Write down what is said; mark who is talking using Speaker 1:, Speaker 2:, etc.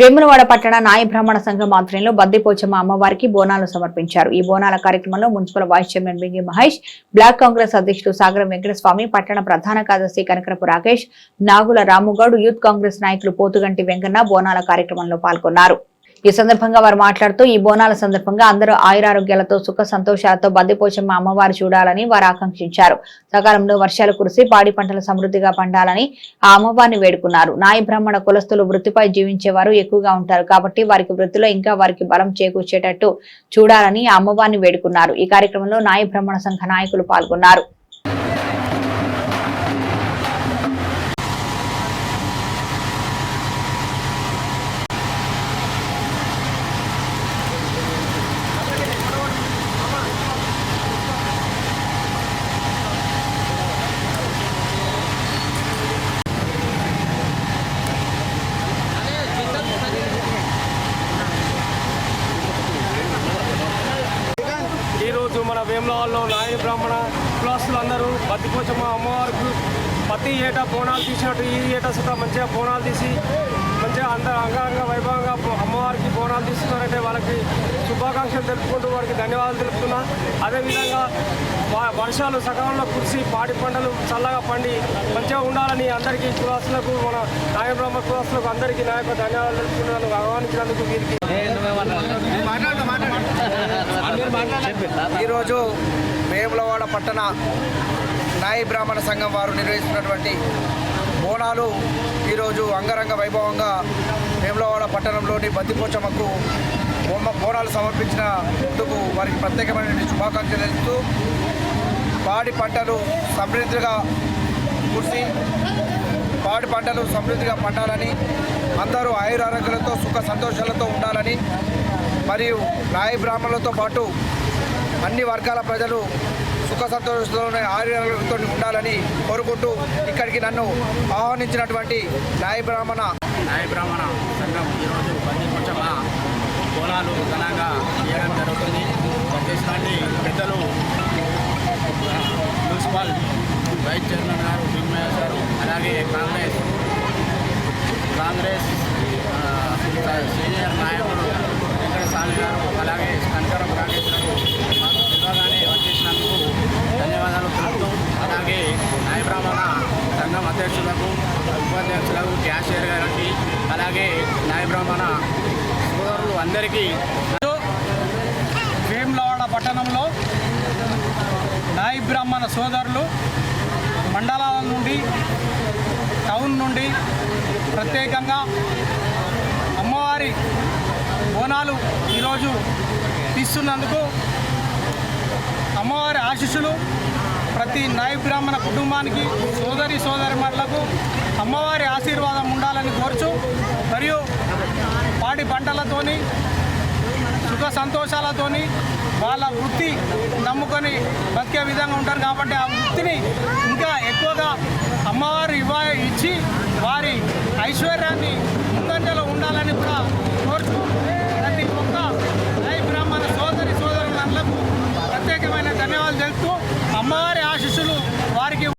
Speaker 1: వేములవాడ పట్టణ నాయ బ్రాహ్మణ సంఘం ఆధ్వర్యంలో బద్దిపోచమ్మ అమ్మవారికి బోనాలు సమర్పించారు. ఈ బోనాల కార్యక్రమంలో municipal vice chairman Bingi Mahesh block Congress అధ్యక్షుడు సాగరం వెంకటస్వామి పట్టణ ప్రధాన కార్యదర్శి కనకరపు రాకేష్ నాగుల రాముగౌడ్ యూత్ కాంగ్రెస్ నాయకులు పోతుగంటి వెంకన్న బోనాల కార్యక్రమంలో పాల్గొన్నారు. ఈ సందర్భంగా వారు మాట్లాడుతూ ఈ బోనాల సందర్భంగా అందరూ ఆయురారోగ్యాలతో సుఖ సంతోషాలతో బందిపోచమ్మ అమ్మవారు చూడాలని వారు ఆకాంక్షించారు. సకాలంలో వర్షాలు కురిసి పాడి పంటలు సమృద్ధిగా పండాలని ఆ అమ్మవారిని వేడుకున్నారు. నాయ బ్రాహ్మణ కులస్తులు వృత్తిపై జీవించేవారు ఎక్కువగా ఉంటారు కాబట్టి వారికి వృత్తిలో ఇంకా వారికి బలం చేకూర్చేటట్టు చూడాలని ఆ అమ్మవారిని వేడుకున్నారు. ఈ కార్యక్రమంలో నాయ బ్రాహ్మణ సంఘ నాయకులు పాల్గొన్నారు.
Speaker 2: వేములవాళ్ళు నాయని బ్రాహ్మణ క్లాసులు అందరూ బతికోచమ్మ అమ్మవారికి ప్రతి ఏటా బోనాలు తీసినట్టు ఈ ఏటా సుతా మంచిగా బోనాలు తీసి మంచిగా అందరూ అంగరంగ వైభవం బో- అమ్మవారికి తీస్తున్నారంటే వాళ్ళకి శుభాకాంక్షలు తెలుపుకుంటూ వారికి ధన్యవాదాలు తెలుపుతున్నా. అదేవిధంగా వర్షాలు సకాలంలో కురిసి పాడి పంటలు చల్లగా పండి మంచిగా ఉండాలని అందరికీ కులాసులకు మన నాయ బ్రాహ్మణ అందరికీ నా యొక్క ధన్యవాదాలు తెలుపుతున్నాను ఆహ్వానించినందుకు వీరికి
Speaker 3: ఈరోజు వేములవాడ పట్టణ నాయ బ్రాహ్మణ సంఘం వారు నిర్వహిస్తున్నటువంటి బోనాలు. ఈరోజు అంగరంగ వైభవంగా వేములవాడ పట్టణంలోని బందిపోచమ్మకు బొమ్మ బోనాలు సమర్పించినందుకు వారికి ప్రత్యేకమైన శుభాకాంక్షలు తెలుస్తూ పాడి పంటలు సమృద్ధిగా కురిసి పాడి పంటలు సమృద్ధిగా పండాలని అందరూ ఆయురారోగ్యాలతో సుఖ సంతోషాలతో ఉండాలని మరియు రాయి బ్రాహ్మణులతో పాటు అన్ని వర్గాల ప్రజలు సుఖ సంతోషంతోనే ఆరోగ్యంతో ఉండాలని కోరుకుంటూ ఇక్కడికి నన్ను ఆహ్వానించినటువంటి నాయ బ్రాహ్మణ.
Speaker 4: నాయ బ్రాహ్మణ సంఘం ఈరోజు బందిపోచమ్మ కోలాలు ఘనంగా చేయడం జరుగుతుంది. వచ్చేసినటువంటి పెద్దలు మున్సిపల్ వైస్ చైర్మన్ గారు భీమయ్య గారు అలాగే కాంగ్రెస్ కాంగ్రెస్ సీనియర్ నాయకుడు వెంకటస్వామి గారు అలాగే కనకరం న్యాయ బ్రాహ్మణ సోదరులు అందరికీ
Speaker 5: వేములవాడ పట్టణంలో నాయి బ్రాహ్మణ సోదరులు మండలాల నుండి టౌన్ నుండి ప్రత్యేకంగా అమ్మవారి బోనాలు ఈరోజు తీస్తున్నందుకు అమ్మవారి ఆశీస్సులు ప్రతి నాయ బ్రాహ్మణ కుటుంబానికి సోదరి సోదరి సోదరిమణులకు అమ్మవారి ఆశీస్సు ఉండాలని కోరుచు మరియు పాడి పంటలతోని సుఖ సంతోషాలతోని వాళ్ళ వృత్తి నమ్ముకొని బతికే విధంగా ఉంటారు కాబట్టి ఆ వృత్తిని ఇంకా ఎక్కువగా అమ్మవారు ఇవ్వ ఇచ్చి వారి ఐశ్వర్య